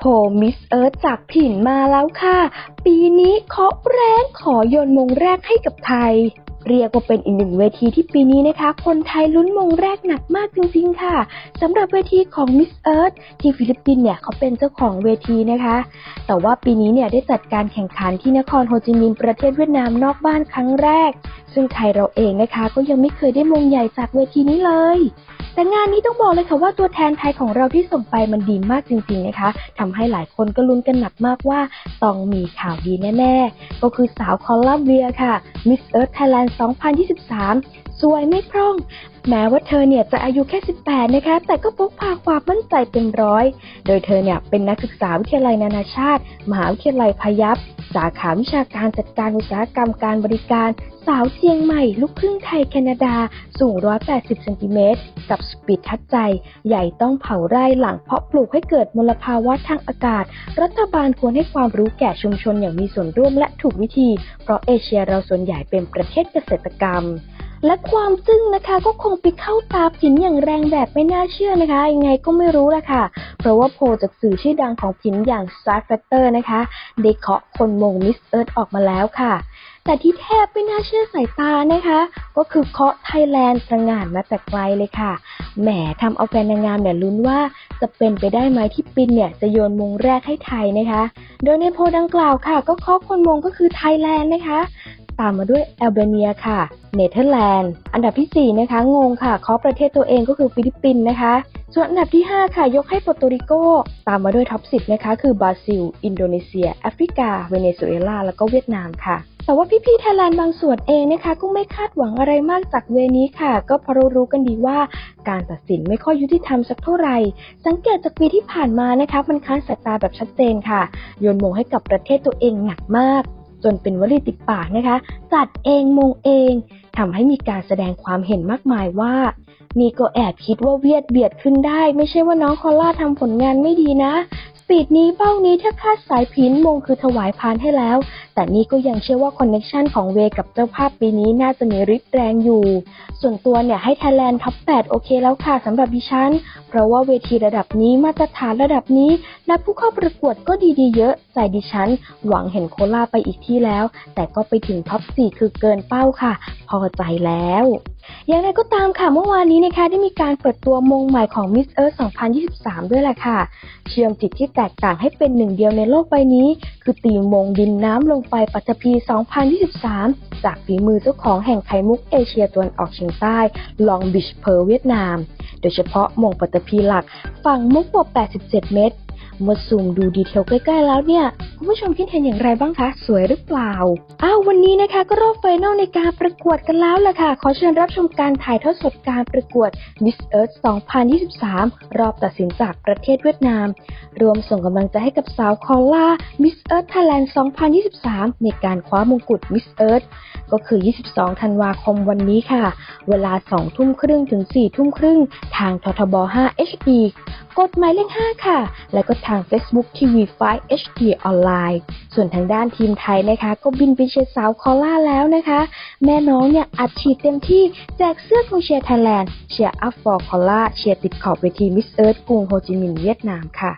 โผมิสเอิร์ธจากผิ่นมาแล้วค่ะ ปีนี้เคาะแรงขอโยนมงแรกให้กับไทย เรียกว่าเป็นอีกหนึ่งเวทีที่ปีนี้นะคะ คนไทยลุ้นมงแรกหนักมากจริงๆค่ะสำหรับเวทีของมิสเอิร์ธที่ฟิลิปปินส์เนี่ยเขาเป็นเจ้าของเวทีนะคะ แต่ว่าปีนี้เนี่ยได้จัดการแข่งขันที่นครโฮจิมินห์ประเทศเวียดนามนอกบ้านครั้งแรก ซึ่งไทยเราเองนะคะ ก็ยังไม่เคยได้มงใหญ่จากเวทีนี้เลย แต่งานนี้ต้องบอกเลยค่ะว่าตัวแทนไทยของเราที่ส่งไปมันดีมากจริงๆนะคะทำให้หลายคนก็ลุ้นกันหนักมากว่าต้องมีข่าวดีแน่ๆ ก็คือสาวคอลัมเบียค่ะ Miss Earth Thailand 2023 สวยไม่พร่อง แม้ว่าเธอเนี่ยจะอายุแค่ 18 นะคะ แต่ก็พกพาความมั่นใจเต็มร้อย โดยเธอเนี่ยเป็นนักศึกษาวิทยาลัยนานาชาติ มหาวิทยาลัยพายัพสาขาวิชาการจัดการอุตสาหกรรมการบริการ สาวเชียงใหม่ ลูกครึ่งไทยแคนาดา สูง 180 เซนติเมตร กับสปีดทัดใจ ใหญ่ต้องเผาไร่หลังเพาะปลูกให้เกิดมลภาวะทางอากาศ รัฐบาลควรให้ความรู้แก่ชุมชนอย่างมีส่วนร่วมและถูกวิธี เพราะเอเชียเราส่วนใหญ่เป็นประเทศเกษตรกรรม และความจึ้งนะคะ ก็คงไปเข้าตาผินอย่างแรงแบบไม่น่าเชื่อนะคะ ยังไงก็ไม่รู้ละค่ะ เพราะว่าโพจากสื่อชื่อดังของผินอย่าง Star Factor นะคะได้เคาะคนมงมิสเอิร์ธออกมาแล้วค่ะ แต่ที่แทบไม่น่าเชื่อสายตานะคะ ก็คือเคาะไทยแลนด์สง่านมาแต่ไกลเลยค่ะ แหมทำเอาแฟนนางงามเนี่ยลุ้นว่าจะเป็นไปได้ไหมที่ปินเนี่ยจะโยนมงแรกให้ไทยนะคะ โดยในโพดังกล่าวค่ะ ก็เคาะคนมงก็คือไทยแลนด์นะคะ ตามมาด้วยแอลเบเนียค่ะ เนเธอร์แลนด์ อันดับที่ 4 นะคะ งงค่ะเคาะประเทศตัวเองก็คือฟิลิปปินส์นะคะ ส่วนอันดับที่ 5 ค่ะ ยกให้โปรโตริโก ตามมาด้วยท็อป 10 นะคะ คือบราซิล อินโดนีเซีย แอฟริกา เวเนซุเอลา แล้วก็เวียดนามค่ะแต่ว่าพี่ๆไทยแลนด์บางส่วนเองนะคะ ก็ไม่คาดหวังอะไรมากจากเวนี้ค่ะ ก็เพราะเรารู้กันดีว่าการตัดสินไม่ค่อยยุติธรรมสักเท่าไหร่ สังเกตจากปีที่ผ่านมานะคะมันค้านสายตาแบบชัดเจนค่ะ โยนมงให้กับประเทศตัวเองหนักมาก จนเป็นวลีติดปากนะคะ จัดเองมงเองทำให้มีการแสดงความเห็นมากมายว่ามีก็แอบคิดว่าเวียดเบียดขึ้นได้ ไม่ใช่ว่าน้องคอล่าทำผลงานไม่ดีนะปีดนี้เป้านี้ถ้าคาดสายพินมงคือถวายพานให้แล้ว แต่นี่ก็ยังเชื่อว่าคอนเน็ชันของเวกับเจ้าภาพปีนี้น่าจะมีริบแรงอยู่ ส่วนตัวเนี่ยให้ไทยแลนด์ท็อป 8 โอเคแล้วค่ะสำหรับดิฉัน เพราะว่าเวทีระดับนี้มาตรฐานระดับนี้ และผู้เข้าประกวดก็ดีๆเยอะ ใจดิฉัน หวังเห็นโคล่าไปอีกที่แล้ว แต่ก็ไปถึงท็อป 4 คือเกินเป้าค่ะ พอใจแล้ว อย่างไรก็ตามค่ะเมื่อวานนี้นะคะได้มีการเปิดตัวมงใหม่ของ Miss Earth 2023 ด้วยแหละค่ะ เชื่อมจิตที่แตกต่างให้เป็นหนึ่งเดียวในโลกใบนี้ คือตีมงดินน้ำลงไปปัตภี 2023 จากฝีมือเจ้าของแห่งไข่มุกเอเชียตะวันออกเฉียงใต้ลองบิชเพอร์เวียดนาม โดยเฉพาะมงปัตภีหลัก ฝั่งมุกกว่า 87 เมตร มื่อซูมดูดีเทลใกล้ ๆ แล้วเนี่ย คุณผู้ชมคิดเห็นอย่างไรบ้างคะ สวยหรือเปล่า อ้าววันนี้นะคะก็รอบไฟนอลในการประกวดกันแล้วล่ะค่ะ ขอเชิญรับชมการถ่ายทอดสดการประกวด Miss Earth 2023 รอบตัดสินจากประเทศเวียดนาม รวมส่งกำลังใจให้กับสาวคอล่า Miss Earth Thailand 2023 ในการคว้ามงกุฎ Miss Earth ก็คือ 22 ธันวาคมวันนี้ค่ะ เวลา 2 ทุ่มครึ่งถึง 4 ทุ่มครึ่ง ทางททบ 5 HD กดหมายเลข 5 ค่ะ และก็ทาง Facebook TV 5 HD ออนไลน์ส่วนทางด้านทีมไทยนะคะ ก็บินไปเชียร์สาวคอล่าแล้วนะคะ แม่น้องเนี่ยอัดฉีดเต็มที่แจกเสื้อกองเชียร์ไทยแลนด์เชียร์อัพฟอร์คอล่าเชียร์ติดขอบเวทีมิสเอิร์ธกรุงโฮจิมินห์เวียดนามค่ะ